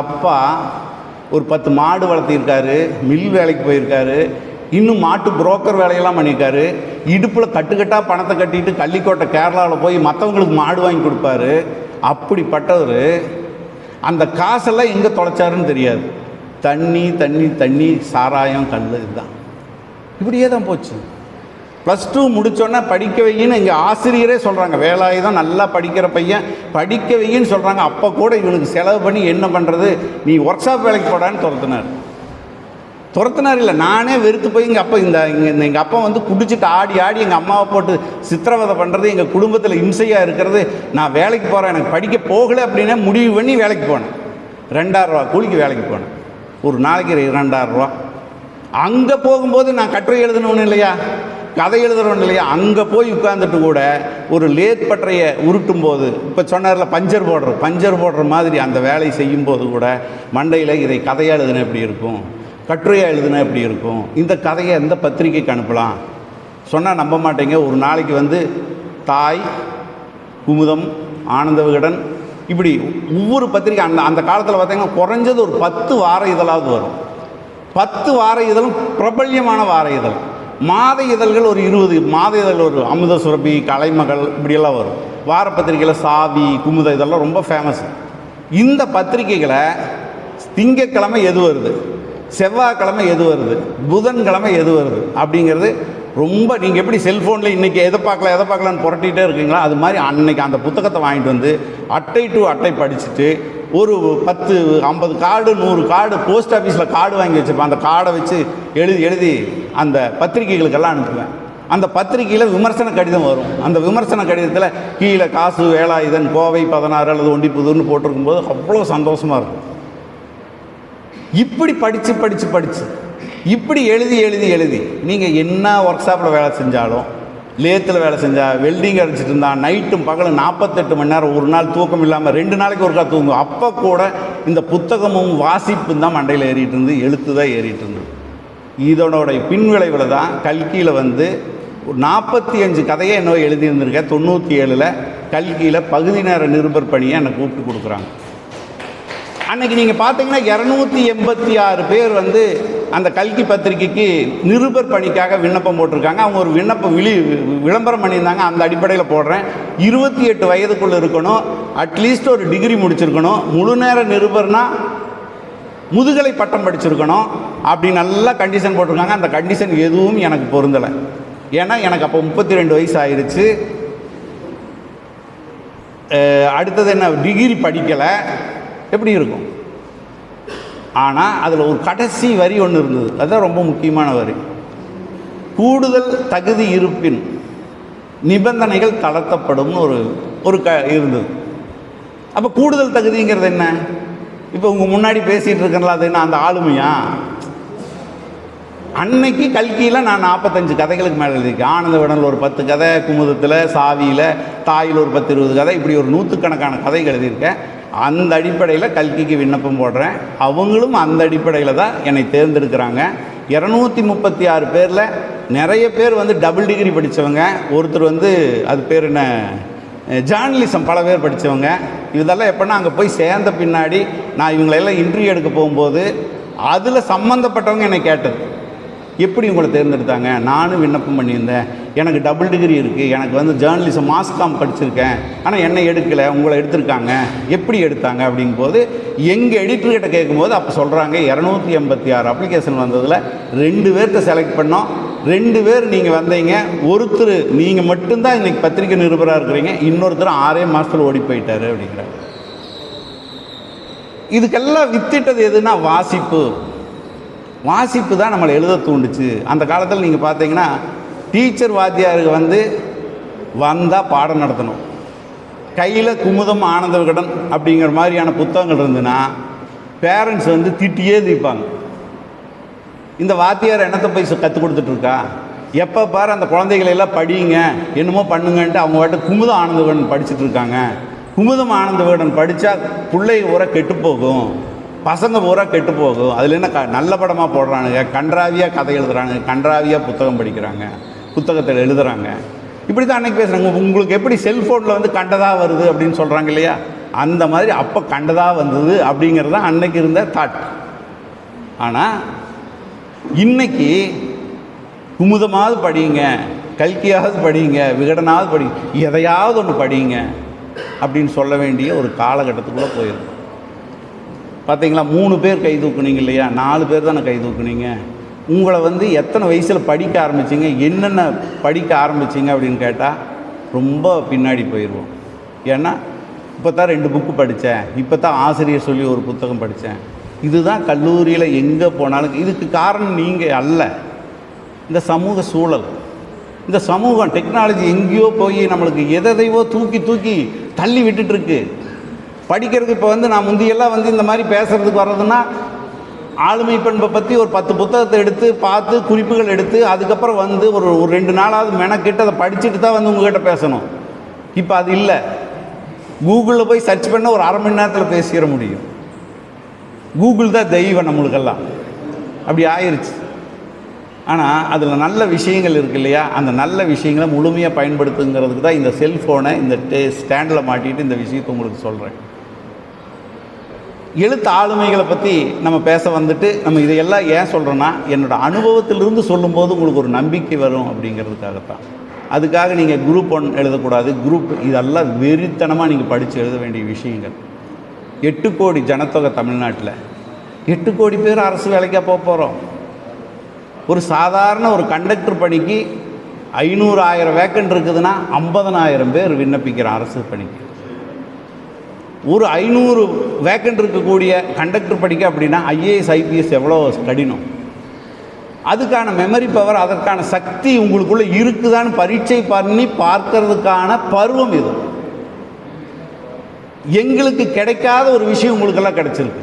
அப்பா ஒரு பத்து மாடு வளர்த்திருக்காரு மில் வேலைக்கு போயிருக்காரு இன்னும் மாட்டு புரோக்கர் வேலையெல்லாம் பண்ணியிருக்காரு. இடுப்பில் கட்டுக்கட்டாக பணத்தை கட்டிட்டு கள்ளிக்கோட்டை கேரளாவில் போய் மற்றவங்களுக்கு மாடு வாங்கி கொடுப்பாரு. அப்படிப்பட்டவர் அந்த காசெல்லாம் எங்கே தொலைச்சாருன்னு தெரியாது. தண்ணி தண்ணி தண்ணி சாராயம் கல் இதுதான். இப்படியே தான் போச்சு. ப்ளஸ் டூ முடிச்சோன்னே படிக்க வையின்னு இங்கே ஆசிரியரே சொல்கிறாங்க வேலாயுதம் நல்லா படிக்கிற பையன். படிக்க வையின்னு சொல்கிறாங்க அப்போ கூட இவனுக்கு செலவு பண்ணி என்ன பண்ணுறது நீ ஒர்க் ஷாப் வேலைக்கு போடான்னு துரத்துனார். துரத்துனார் இல்லை. நானே வெறுத்து போய் எங்கள் அப்பா இந்த இங்கே இந்த எங்கள் அப்பா வந்து குடிச்சிட்டு ஆடி ஆடி எங்கள் அம்மாவை போட்டு சித்திரவதை பண்ணுறது எங்கள் குடும்பத்தில் இம்சையாக இருக்கிறது. நான் வேலைக்கு போகிறேன் எனக்கு படிக்க போகலை அப்படின்னா முடிவு பண்ணி வேலைக்கு போனேன். ரெண்டாயிரரூவா கூலிக்கு வேலைக்கு போனேன். ஒரு நாளைக்கு ரெண்டாயிரம் ரூபா. அங்கே போகும்போது நான் கட்டுரை எழுதணும்னு இல்லையா? கதை எழுதுறவன் இல்லையா அங்கே போய் உட்காந்துட்டு கூட ஒரு லேத் பற்றையை உருட்டும் போது இப்போ சொன்னார்ல பஞ்சர் போடுற பஞ்சர் போடுற மாதிரி அந்த வேலை செய்யும் போது கூட மண்டையில் இதை கதையாக எழுதுனா எப்படி இருக்கும்? கட்டுரையாக எழுதுனா எப்படி இருக்கும்? இந்த கதையை எந்த பத்திரிக்கைக்கு அனுப்பலாம்? சொன்னால் நம்ப மாட்டேங்க. ஒரு நாளைக்கு வந்து தாய் குமுதம் ஆனந்த விகடன் இப்படி ஒவ்வொரு பத்திரிக்கை அந்த அந்த காலத்தில் பார்த்தீங்கன்னா குறைஞ்சது ஒரு பத்து வார இதழாவது வரும். பத்து வார இதழும் பிரபல்யமான வார இதழ். மாத இதழ்கள் ஒரு இருபது மாத இதழ் ஒரு அமுத சுரபி கலைமகள் இப்படியெல்லாம் வரும். வார பத்திரிக்கையில் சாவி குமுத இதெல்லாம் ரொம்ப ஃபேமஸ் இந்த பத்திரிக்கைகளை திங்கக்கிழமை எது வருது? செவ்வாய்க்கிழமை எது வருது? புதன்கிழமை எது வருது? அப்படிங்கிறது ரொம்ப நீங்கள் எப்படி செல்ஃபோனில் இன்றைக்கி எதை பார்க்கலாம் எதை பார்க்கலான்னு புரட்டிகிட்டே இருக்கீங்களா அது மாதிரி அன்னைக்கு அந்த புத்தகத்தை வாங்கிட்டு வந்து அட்டை டு அட்டை படிச்சுட்டு ஒரு பத்து ஐம்பது கார்டு நூறு கார்டு போஸ்ட் ஆஃபீஸில் கார்டு வாங்கி வச்சுருப்பேன். அந்த கார்டை வச்சு எழுதி எழுதி அந்த பத்திரிகைகளுக்கெல்லாம் அனுப்புவேன். அந்த பத்திரிகையில் விமர்சன கடிதம் வரும். அந்த விமர்சன கடிதத்தில் கீழே காசு வேலாயுதன் கோவை பதினாறு அல்லது ஒண்டிப்புதுன்னு போட்டிருக்கும்போது அவ்வளோ சந்தோஷமாக இருக்கும். இப்படி படித்து படித்து படித்து இப்படி எழுதி எழுதி எழுதி நீங்கள் என்ன ஒர்க் ஷாப்பில் வேலை செஞ்சாலும் லேத்தில் வேலை செஞ்சால் வெல்டிங் அடிச்சிட்டு இருந்தான் நைட்டும் பகலும் நாற்பத்தெட்டு மணி நேரம் ஒரு நாள் தூக்கம் இல்லாமல் ரெண்டு நாளைக்கு ஒருக்கா தூங்கும். அப்போ கூட இந்த புத்தகமும் வாசிப்பும் தான் மண்டையில் ஏறிட்டு இருந்து எழுத்து தான் ஏறிட்டு இருந்தது. இதனோட பின்விளைவில் தான் கல்கியில் வந்து ஒரு நாற்பத்தி அஞ்சு கதையை என்னோ எழுதியிருந்திருக்கேன். தொண்ணூற்றி ஏழில் கல்கியில் பகுதி நேர நிருபர் பணியை என்னை கூப்பிட்டு கொடுக்குறாங்க. அன்னைக்கு நீங்கள் பார்த்தீங்கன்னா இரநூத்தி எண்பத்தி ஆறு பேர் வந்து அந்த கல்கி பத்திரிக்கைக்கு நிருபர் பணிக்காக விண்ணப்பம் போட்டிருக்காங்க. அவங்க ஒரு விண்ணப்பம் விழி விளம்பரம் பண்ணியிருந்தாங்க. அந்த அடிப்படையில் போடுறேன். இருபத்தி எட்டு வயதுக்குள்ளே இருக்கணும். அட்லீஸ்ட் ஒரு டிகிரி முடிச்சிருக்கணும். முழு நேர நிருபர்னால் முதுகலை பட்டம் படிச்சிருக்கணும். அப்படி நல்லா கண்டிஷன் போட்டிருக்காங்க. அந்த கண்டிஷன் எதுவும் எனக்கு பொருந்தலை. ஏன்னா எனக்கு அப்போ முப்பத்தி ரெண்டு வயசு ஆயிடுச்சு அடுத்தது என்ன? டிகிரி படிக்கலை. எப்படி இருக்கும்? ஆனால் அதில் ஒரு கடைசி வரி ஒன்று இருந்தது. அதுதான் ரொம்ப முக்கியமான வரி. கூடுதல் தகுதி இருப்பின் நிபந்தனைகள் தளர்த்தப்படும்னு ஒரு ஒரு க இருந்தது. அப்போ கூடுதல் தகுதிங்கிறது என்ன? இப்போ உங்கள் முன்னாடி பேசிகிட்டு இருக்கேன்ல அது என்ன அந்த ஆளுமையா? அன்னைக்கு கல்கியில் நான் நாற்பத்தஞ்சு கதைகளுக்கு மேலே எழுதியிருக்கேன். ஆனந்த விடனில் ஒரு பத்து கதை குமுதத்தில் சாவியில் தாயில் ஒரு பத்து இருபது கதை இப்படி ஒரு நூற்றுக்கணக்கான கதைகள் எழுதியிருக்கேன். அந்த அடிப்படையில் கல்கிக்கு விண்ணப்பம் போடுறேன். அவங்களும் அந்த அடிப்படையில் தான் என்னை தேர்ந்தெடுக்கிறாங்க. இரநூத்தி முப்பத்தி ஆறு பேரில் நிறைய பேர் வந்து டபுள் டிகிரி படித்தவங்க ஒருத்தர் வந்து அது பேர் என்ன? ஜேர்னலிசம் பல பேர் படித்தவங்க இதெல்லாம் எப்படின்னா அங்கே போய் சேர்ந்த பின்னாடி நான் இவங்களெல்லாம் இன்டர்வியூ எடுக்க போகும்போது அதில் சம்மந்தப்பட்டவங்க என்னை கேட்டது. எப்படி உங்களை தேர்ந்தெடுத்தாங்க? நானும் விண்ணப்பம் பண்ணியிருந்தேன். எனக்கு டபுள் டிகிரி இருக்குது எனக்கு வந்து ஜேர்னலிசம் மாஸ்காம் படிச்சிருக்கேன். ஆனால் என்னை எடுக்கலை. உங்களை எடுத்திருக்காங்க. எப்படி எடுத்தாங்க? அப்படிங்கும்போது எங்கள் எடிட்டர்கிட்ட கேட்கும்போது அப்போ சொல்கிறாங்க இரநூத்தி எண்பத்தி ஆறு அப்ளிகேஷன் வந்ததில் ரெண்டு பேர்த்த செலக்ட் பண்ணோம். ரெண்டு பேர் நீங்கள் வந்தீங்க. ஒருத்தர் நீங்கள் மட்டும்தான் இன்றைக்கி பத்திரிக்கை நிருபராக இருக்கிறீங்க. இன்னொருத்தர் ஆறே மாதத்தில் ஓடி போயிட்டாரு. அப்படிங்கிறாங்க இதுக்கெல்லாம் வித்திட்டது எதுனா வாசிப்பு. வாசிப்பு தான் நம்மளை எழுத தூண்டுச்சு. அந்த காலத்தில் நீங்கள் பார்த்தீங்கன்னா டீச்சர் வாத்தியாருக்கு வந்து வந்தால் பாடம் நடத்தணும். கையில் குமுதம் ஆனந்த விகடன் அப்படிங்கிற மாதிரியான புத்தகங்கள் இருந்துன்னா பேரண்ட்ஸ் வந்து திட்டியே தீப்பாங்க இந்த வாத்தியார் என்னத்தை போய் கற்றுக் கொடுத்துட்ருக்கா? எப்போ பாரு அந்த குழந்தைகளெல்லாம் படியுங்க என்னமோ பண்ணுங்கன்ட்டு அவங்க வாட்டு குமுதம் ஆனந்த விகடன் படிச்சுட்டு இருக்காங்க குமுதம் ஆனந்த விகடன் படித்தா பிள்ளை உரை கெட்டு போகும். பசங்க பூரா கெட்டு போகும் அதில் என்ன க நல்ல படமாக போடுறானுங்க. கன்றாவியாக கதை எழுதுறாங்க கன்றாவியாக புத்தகம் படிக்கிறாங்க. புத்தகத்தில் எழுதுறாங்க. இப்படி தான் அன்றைக்கி பேசுகிறாங்க உங்களுக்கு எப்படி செல்ஃபோனில் வந்து கண்டதாக வருது அப்படின்னு சொல்கிறாங்க இல்லையா? அந்த மாதிரி அப்போ கண்டதாக வந்தது அப்படிங்கிறது தான் அன்னைக்கு இருந்த தாட் ஆனால் இன்னைக்கு குமுதமாவது படிங்க கல்கியாவது படிங்க விகடனாவது படிங்க எதையாவது ஒன்று படிங்க அப்படின்னு சொல்ல வேண்டிய ஒரு காலகட்டத்துக்குள்ளே போயிருக்கு பார்த்தீங்களா மூணு பேர் கை தூக்குனீங்க இல்லையா? நாலு பேர் தானே கை தூக்குனீங்க. உங்களை வந்து எத்தனை வயசில் படிக்க ஆரம்பிச்சிங்க? என்னென்ன படிக்க ஆரம்பிச்சிங்க அப்படின்னு கேட்டால் ரொம்ப பின்னாடி போயிடுவோம் ஏன்னா இப்போ தான் ரெண்டு புக்கு படித்தேன் இப்போ தான் ஆசிரியர் சொல்லி ஒரு புத்தகம் படித்தேன் இதுதான் கல்லூரியில் எங்கே போனாலும் இதுக்கு காரணம் நீங்கள் அல்ல. இந்த சமூக சூழல். இந்த சமூகம் டெக்னாலஜி எங்கேயோ போய் நம்மளுக்கு எதையோ தூக்கி தூக்கி தள்ளி விட்டுட்டுருக்கு படிக்கிறதுக்கு இப்போ வந்து நான் முந்தியெல்லாம் வந்து இந்த மாதிரி பேசுகிறதுக்கு வர்றதுன்னா ஆளுமை பண்பை பற்றி ஒரு பத்து புத்தகத்தை எடுத்து பார்த்து குறிப்புகள் எடுத்து அதுக்கப்புறம் வந்து ஒரு ஒரு ரெண்டு நாளாவது மெனக்கிட்டு அதை படிச்சுட்டு தான் வந்து உங்ககிட்ட பேசணும். இப்போ அது இல்லை. கூகுளில் போய் சர்ச் பண்ண ஒரு அரை மணி நேரத்தில் பேசிட முடியும். கூகுள் தான் தெய்வம் நம்மளுக்கெல்லாம். அப்படி ஆயிடுச்சு ஆனால் அதில் நல்ல விஷயங்கள் இருக்கு இல்லையா? அந்த நல்ல விஷயங்களை முழுமையாக பயன்படுத்துங்கிறதுக்கு தான் இந்த செல்ஃபோனை இந்த டே ஸ்டாண்டில் மாட்டிட்டு இந்த விஷயத்தை உங்களுக்கு சொல்கிறேன் எழுத்து ஆளுமைகளை பற்றி நம்ம பேச வந்துட்டு நம்ம இதையெல்லாம் ஏன் சொல்கிறோன்னா என்னோடய அனுபவத்திலிருந்து சொல்லும்போது உங்களுக்கு ஒரு நம்பிக்கை வரும் அப்படிங்கிறதுக்காகத்தான். அதுக்காக நீங்கள் குரூப் ஒன் எழுதக்கூடாது. குரூப் இதெல்லாம் வெறித்தனமாக நீங்கள் படித்து எழுத வேண்டிய விஷயங்கள். எட்டு கோடி ஜனத்தொகை தமிழ்நாட்டில். எட்டு கோடி பேர் அரசு வேலைக்காக போக போகிறோம் ஒரு சாதாரண ஒரு கண்டக்டர் பணிக்கு ஐநூறு ஆயிரம் வேக்கண்ட் இருக்குதுன்னா ஐம்பதனாயிரம் பேர் விண்ணப்பிக்கிற அரசு பணிக்கு. ஒரு ஐநூறு வேக்கண்ட் இருக்கக்கூடிய கண்டக்டர் படிக்க அப்படின்னா ஐஏஎஸ் ஐபிஎஸ் எவ்வளோ கடினம்? அதுக்கான மெமரி பவர் அதற்கான சக்தி உங்களுக்குள்ளே இருக்குதான்னு பரீட்சை பண்ணி பார்க்கறதுக்கான பருவம் இது. எங்களுக்கு கிடைக்காத ஒரு விஷயம் உங்களுக்கெல்லாம் கிடைச்சிருக்கு.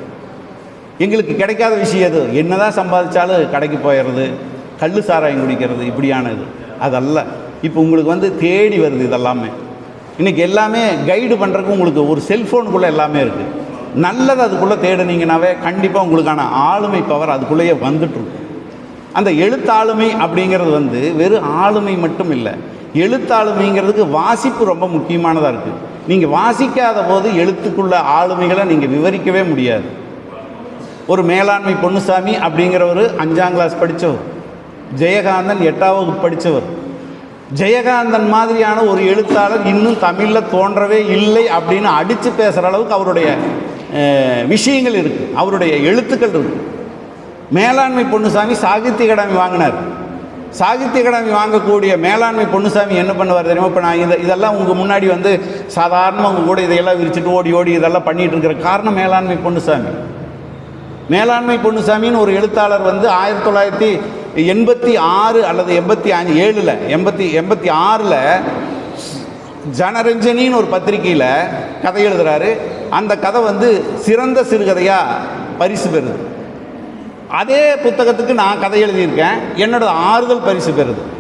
எங்களுக்கு கிடைக்காத விஷயம் எது? என்னதான் சம்பாதிச்சாலும் கடைக்கு போயிடுறது கல் சாராயம் குடிக்கிறது இப்படியான இது. அதல்ல. இப்போ உங்களுக்கு வந்து தேடி வருது இதெல்லாமே. இன்றைக்கி எல்லாமே கைடு பண்ணுறதுக்கு உங்களுக்கு ஒரு செல்ஃபோனுக்குள்ளே எல்லாமே இருக்குது நல்லது அதுக்குள்ளே தேடுனீங்கனாவே கண்டிப்பாக உங்களுக்கான ஆளுமை பவர் அதுக்குள்ளேயே வந்துட்டுருக்கும். அந்த எழுத்தாளுமை அப்படிங்கிறது வந்து வெறும் ஆளுமை மட்டும் இல்லை எழுத்தாளுமைங்கிறதுக்கு வாசிப்பு ரொம்ப முக்கியமானதாக இருக்குது நீங்கள் வாசிக்காத போது எழுத்துக்குள்ள ஆளுமைகளை நீங்கள் விவரிக்கவே முடியாது. ஒரு மேலாண்மை பொன்னுசாமி அப்படிங்கிறவர் அஞ்சாம் கிளாஸ் படித்தவர் ஜெயகாந்தன் எட்டாவது படித்தவர் ஜெயகாந்தன் மாதிரியான ஒரு எழுத்தாளர் இன்னும் தமிழில் தோன்றவே இல்லை அப்படின்னு அடித்து பேசுகிற அளவுக்கு அவருடைய விஷயங்கள் இருக்குது அவருடைய எழுத்துக்கள் இருக்குது மேலாண்மை பொன்னுசாமி சாகித்ய அகாடமி வாங்கினார். சாகித்ய அகாடமி வாங்கக்கூடிய மேலாண்மை பொன்னுசாமி என்ன பண்ணுவார் தெரியுமா? இப்போ நான் இதை இதெல்லாம் உங்கள் முன்னாடி வந்து சாதாரணமாக உங்கள் கூட இதையெல்லாம் விரிச்சிட்டு ஓடி ஓடி இதெல்லாம் பண்ணிகிட்டு இருக்கிற காரணம் மேலாண்மை பொன்னுசாமி. மேலாண்மை பொன்னுசாமின்னு ஒரு எழுத்தாளர் வந்து ஆயிரத்தி தொள்ளாயிரத்தி எண்பத்தி ஆறு அல்லது எண்பத்தி அஞ்சு ஏழில் எண்பத்தி எண்பத்தி ஆறில் ஜனரஞ்சனின்னு ஒரு பத்திரிகையில் கதை எழுதுகிறாரு அந்த கதை வந்து சிறந்த சிறுகதையாக பரிசு பெறுது. அதே புத்தகத்துக்கு நான் கதை எழுதியிருக்கேன். என்னோட ஆறுதல் பரிசு பெறுது.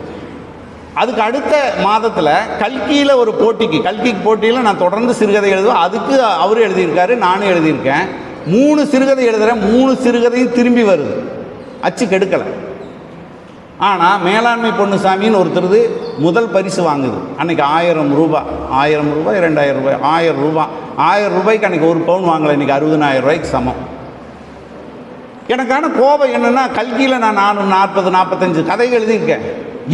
அதுக்கு அடுத்த மாதத்தில் கல்கியில் ஒரு போட்டிக்கு கல்கிக்கு போட்டியில் நான் தொடர்ந்து சிறுகதை எழுதுவேன். அதுக்கு அவரும் எழுதியிருக்காரு நானும் எழுதியிருக்கேன். மூணு சிறுகதை எழுதுகிறேன் மூணு சிறுகதையும் திரும்பி வருது. அச்சு கெடுக்கலை. ஆனால் மேலாண்மை பொன்னுசாமின்னு ஒருத்தருது முதல் பரிசு வாங்குது. அன்றைக்கி ஆயிரம் ரூபாய் ஆயிரம் ரூபாய் ரெண்டாயிரம் ரூபாய். ஆயிரம் ரூபாய் ஆயிரம் ரூபாய்க்கு அன்றைக்கி ஒரு பவுன் வாங்கலை. இன்றைக்கி அறுபதனாயிரம் ரூபாய்க்கு சமம். எனக்கான கோபம் என்னென்னா கல்கியில் நான் நானும் நாற்பது நாற்பத்தஞ்சு கதை எழுதியிருக்கேன்.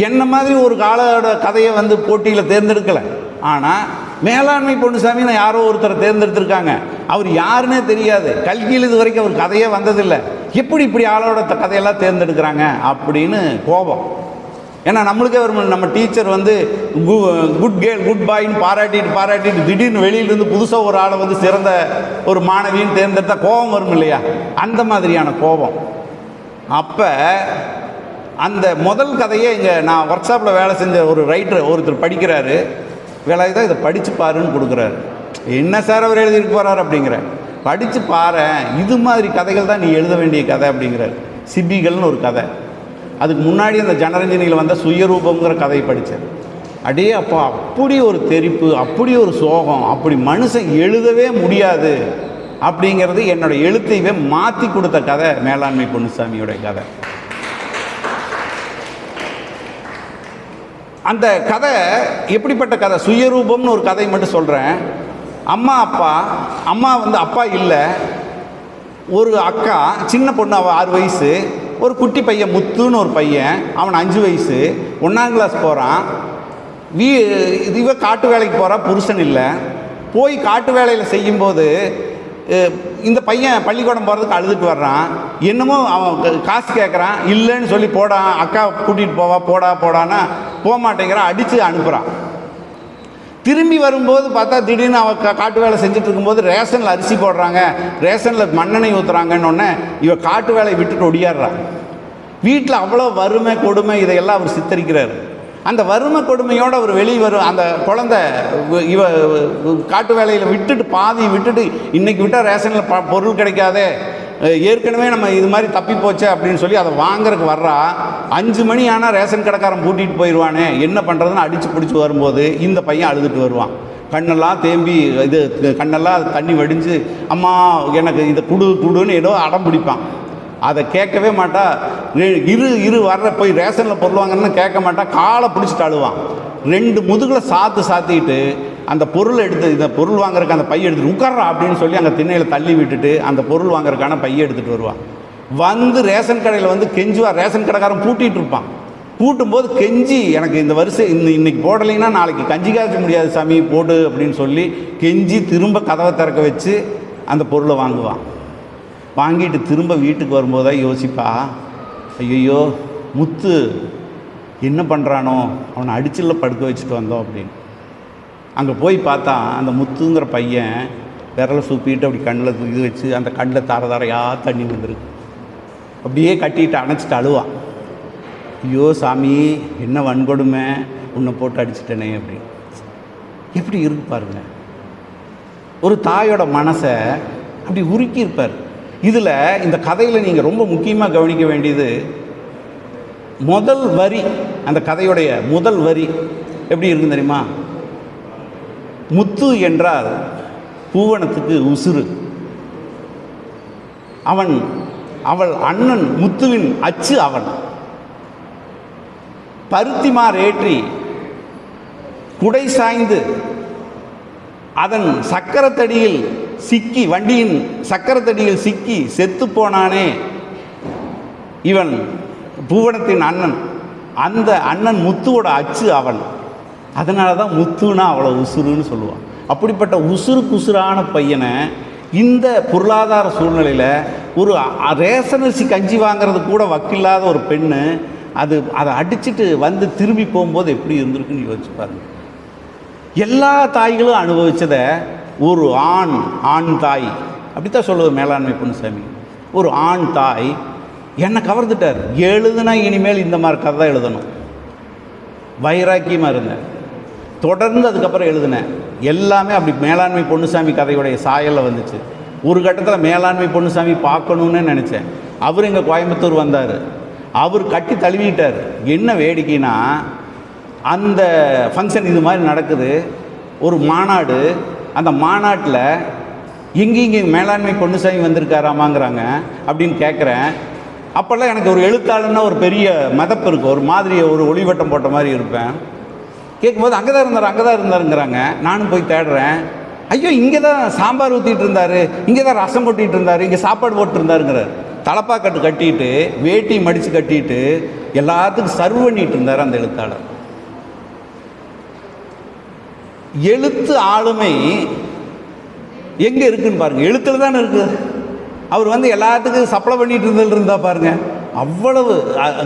என்ன மாதிரி ஒரு காலோட கதையை வந்து போட்டியில் தேர்ந்தெடுக்கலை. ஆனால் மேலாண்மை பொன்னுசாமி நான் யாரோ ஒருத்தரை தேர்ந்தெடுத்திருக்காங்க. அவர் யாருன்னே தெரியாது. கல்கியில் இது வரைக்கும் அவர் கதையே வந்ததில்லை. எப்படி இப்படி ஆளோட த- கதையெல்லாம் தேர்ந்தெடுக்கிறாங்க அப்படின்னு கோபம். ஏன்னா நம்மளுக்கே ஒரு நம்ம டீச்சர் வந்து குட் கேர்ள் குட் பாயின்னு பாராட்டிட்டு பாராட்டிட்டு திடீர்னு வெளியிலேருந்து புதுசாக ஒரு ஆளை வந்து சிறந்த ஒரு மாணவின்னு தேர்ந்தெடுத்தா கோபம் வரும் இல்லையா? அந்த மாதிரியான கோபம். அப்போ அந்த முதல் கதையை இங்கே நான் ஒர்க் ஷாப்பில் வேலை செஞ்ச ஒரு ரைட்டர் ஒருத்தர் படிக்கிறாரு. வேலை தான் இதை படித்து பாருன்னு கொடுக்குறாரு. என்ன சார் அவர் எழுதிட்டு போகிறார் அப்படிங்கிற படித்து பாரேன் இது மாதிரி கதைகள் தான் நீ எழுத வேண்டிய கதை அப்படிங்கிறார். சிபிகள்னு ஒரு கதை. அதுக்கு முன்னாடி அந்த ஜனரஞ்சனியில் வந்த சுயரூபங்கிற கதையை படித்தேன் அடே அப்பா அப்படி ஒரு தெரிப்பு அப்படி ஒரு சோகம் அப்படி மனுஷன் எழுதவே முடியாது அப்படிங்கிறது என்னோட எழுத்தையவே மாற்றி கொடுத்த கதை மேலாண்மை பொன்னுசாமியோடைய கதை. அந்த கதை எப்படிப்பட்ட கதை? சுயரூபம்னு ஒரு கதை மட்டும் சொல்கிறேன் அம்மா அப்பா அம்மா வந்து அப்பா இல்லை. ஒரு அக்கா சின்ன பொண்ணு அவள் ஆறு வயசு. ஒரு குட்டி பையன் முத்துன்னு ஒரு பையன் அவன் அஞ்சு வயசு. ஒன்றாம் கிளாஸ் போகிறான் வீ இது இவ காட்டு வேலைக்கு போகிறா புருஷன் இல்லை. போய் காட்டு வேலையில் செய்யும்போது இந்த பையன் பள்ளிக்கூடம் போகிறதுக்கு அழுதுட்டு வர்றான். என்னமோ அவன் க- காசு கேட்குறான் இல்லைன்னு சொல்லி போடா அக்கா கூட்டிகிட்டு போவா போடா போடான்னா போக மாட்டேங்கிறான் அடித்து அனுப்புகிறான் திரும்பி வரும்போது பார்த்தா திடீர்னு அவ காட்டு வேலை செஞ்சுட்டு இருக்கும்போது ரேஷனில் அரிசி போடுறாங்க. ரேஷனில் மண்ணெண்ணெய் ஊற்றுறாங்கன்னு ஒன்று இவ காட்டு வேலையை விட்டுட்டு ஒடியாடுறா. வீட்டில் அவ்வளோ வறுமை கொடுமை இதையெல்லாம் அவர் சித்தரிக்கிறார். அந்த வறுமை கொடுமையோடு அவர் வெளியே வரும் அந்த குழந்தை இவ காட்டு வேலையில் விட்டுட்டு பாதி விட்டுட்டு இன்றைக்கி விட்டால் ரேஷனில் ப பொருள் கிடைக்காதே. ஏற்கனவே நம்ம இது மாதிரி தப்பி போச்சே அப்படின்னு சொல்லி அதை வாங்குறதுக்கு வர்றா அஞ்சு மணி ஆனால் ரேஷன் கடைக்காரன் பூட்டிட்டு போயிடுவானே என்ன பண்ணுறதுன்னு அடித்து பிடிச்சி வரும்போது இந்த பையன் அழுதுட்டு வருவான். கண்ணெல்லாம் தேம்பி இது கண்ணெல்லாம் தண்ணி வடிஞ்சு அம்மா எனக்கு இதை குடு குடுன்னு ஏதோ அடம் பிடிப்பான். அதை கேட்கவே மாட்டா. இரு இரு வர்ற போய் ரேஷனில் பொருள் வாங்கன்னு கேட்க மாட்டா. காலை பிடிச்சிட்டு அழுவான். ரெண்டு முதுகில் சாத்து சாத்திட்டு அந்த பொருளை எடுத்து இந்த பொருள் வாங்குறதுக்கு அந்த பைய எடுத்துட்டு உட்கார்றா அப்படின்னு சொல்லி அங்கே திண்ணையில் தள்ளி விட்டுட்டு அந்த பொருள் வாங்குறதுக்கான பையை எடுத்துகிட்டு வருவான். வந்து ரேஷன் கடையில் வந்து கெஞ்சுவா ரேஷன் கடைக்காரன் பூட்டிகிட்டு இருப்பான். பூட்டும்போது கெஞ்சி எனக்கு இந்த வருஷம் இந்த இன்னைக்கு போடலைன்னா நாளைக்கு கஞ்சி காய்ச்ச முடியாது சாமி போடு அப்படின்னு சொல்லி கெஞ்சி திரும்ப கதவை திறக்க வச்சு அந்த பொருளை வாங்குவான். வாங்கிட்டு திரும்ப வீட்டுக்கு வரும்போது தான் யோசிப்பா ஐயோ முத்து என்ன பண்ணுறானோ அவனை அடிச்சில் படுக்க வச்சுட்டு வந்தோம் அப்படின்னு. அங்கே போய் பார்த்தா அந்த முத்துங்கிற பையன் விரலை சூப்பிட்டு அப்படி கண்ணில் இது வச்சு அந்த கண்ணில் தர தரையாக தண்ணி வந்துருக்கு அப்படியே கட்டிட்டு அணைச்சிட்டு அழுவான் ஐயோ சாமி என்ன வன்கொடுமை உன்னை போட்டு அடிச்சிட்டனே அப்படின்னு எப்படி இருக்கு பாருங்க. ஒரு தாயோட மனசை அப்படி உருக்கி இருப்பார். இதில் இந்த கதையில் நீங்கள் ரொம்ப முக்கியமாக கவனிக்க வேண்டியது முதல் வரி அந்த கதையுடைய முதல் வரி எப்படி இருக்கும் தெரியுமா? முத்து என்றால் பூவனத்துக்கு உசுறு. அவன் அவள் அண்ணன் முத்துவின் அச்சு அவன். பருத்திமார் ஏற்றி குடை சாய்ந்து அதன் சக்கரத்தடியில் சிக்கி வண்டியின் சக்கரத்தடியில் சிக்கி செத்து போனானே இவன் பூவனத்தின் அண்ணன். அந்த அண்ணன் முத்துவோட அச்சு அவன். அதனால தான் முத்துனா அவ்வளோ உசுருன்னு சொல்லுவான். அப்படிப்பட்ட உசுறு குசுறான பையனை இந்த பொருளாதார சூழ்நிலையில் ஒரு ரேஷன் அரிசி கஞ்சி வாங்குறது கூட வக்கில்லாத ஒரு பெண்ணு அது அதை அடிச்சுட்டு வந்து திரும்பி போகும்போது எப்படி இருந்திருக்குன்னு யோசிச்சு பாருங்க. எல்லா தாய்களும் அனுபவித்ததை ஒரு ஆண் ஆண் தாய் அப்படித்தான் சொல்லுவது மேலாண்மை பொன்னுசாமி ஒரு ஆண் தாய் என்னை கவர்ந்துட்டார். எழுதுனா இனிமேல் இந்த மாதிரி கதை தான் எழுதணும். வைராக்கியமாக இருந்தேன் தொடர்ந்து அதுக்கப்புறம் எழுதினேன். எல்லாமே அப்படி மேலாண்மை பொன்னுசாமி கதையுடைய சாயலில் வந்துச்சு. ஒரு கட்டத்தில் மேலாண்மை பொன்னுசாமி பார்க்கணுன்னு நினச்சேன். அவர் இங்கே கோயம்புத்தூர் வந்தார். அவர் கட்டி தழுவிட்டார். என்ன வேடிக்கைனா அந்த ஃபங்க்ஷன் இது மாதிரி நடக்குது. ஒரு மாநாடு. அந்த மாநாட்டில் எங்கே இங்கே மேலாண்மை பொன்னுசாமி வந்திருக்காராமாங்கிறாங்க அப்படின்னு கேட்குறேன் அப்போல்லாம் எனக்கு ஒரு எழுத்தாளர்னா ஒரு பெரிய மதப்பு இருக்கும். ஒரு மாதிரி ஒரு ஒளிவட்டம் போட்ட மாதிரி இருப்பேன். கேட்கும்போது அங்கே தான் இருந்தார் அங்கே தான் இருந்தாருங்கிறாங்க. நானும் போய் தேடுறேன். ஐயோ இங்கே தான் சாம்பார் ஊற்றிட்டு இருந்தார். இங்கே தான் ரசம் கொட்டிகிட்டு இருந்தார். இங்கே சாப்பாடு போட்டுருந்தாருங்கிறார் தலப்பாக்கட்டு கட்டிட்டு வேட்டி மடித்து கட்டிட்டு எல்லாத்துக்கும் சர்வ் பண்ணிட்டு இருந்தார் அந்த எழுத்தாளர். எழுத்து ஆளுமை எங்கே இருக்குன்னு பாருங்க. எழுத்துல தானே இருக்குது அவர் வந்து எல்லாத்துக்கும் சப்ளை பண்ணிட்டு இருந்தது இருந்தா பாருங்க. அவ்வளவு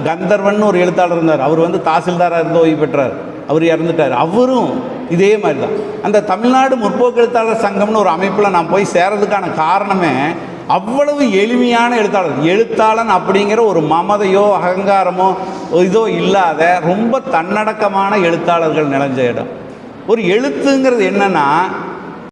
கந்தர்வன் ஒரு எழுத்தாளர் இருந்தார். அவர் வந்து தாசில்தாராக இருந்து ஓய்வு பெற்றார். அவர் இறந்துட்டார். அவரும் இதே மாதிரி தான் அந்த தமிழ்நாடு முற்போக்கு எழுத்தாளர் சங்கம்னு ஒரு அமைப்பில் நான் போய் சேரதுக்கான காரணமே அவ்வளவு எளிமையான எழுத்தாளர். எழுத்தாளன் அப்படிங்கிற ஒரு மமதையோ அகங்காரமோ இதோ இல்லாத ரொம்ப தன்னடக்கமான எழுத்தாளர்கள் நிலஞ்ச இடம். ஒரு எழுத்துங்கிறது என்னென்னா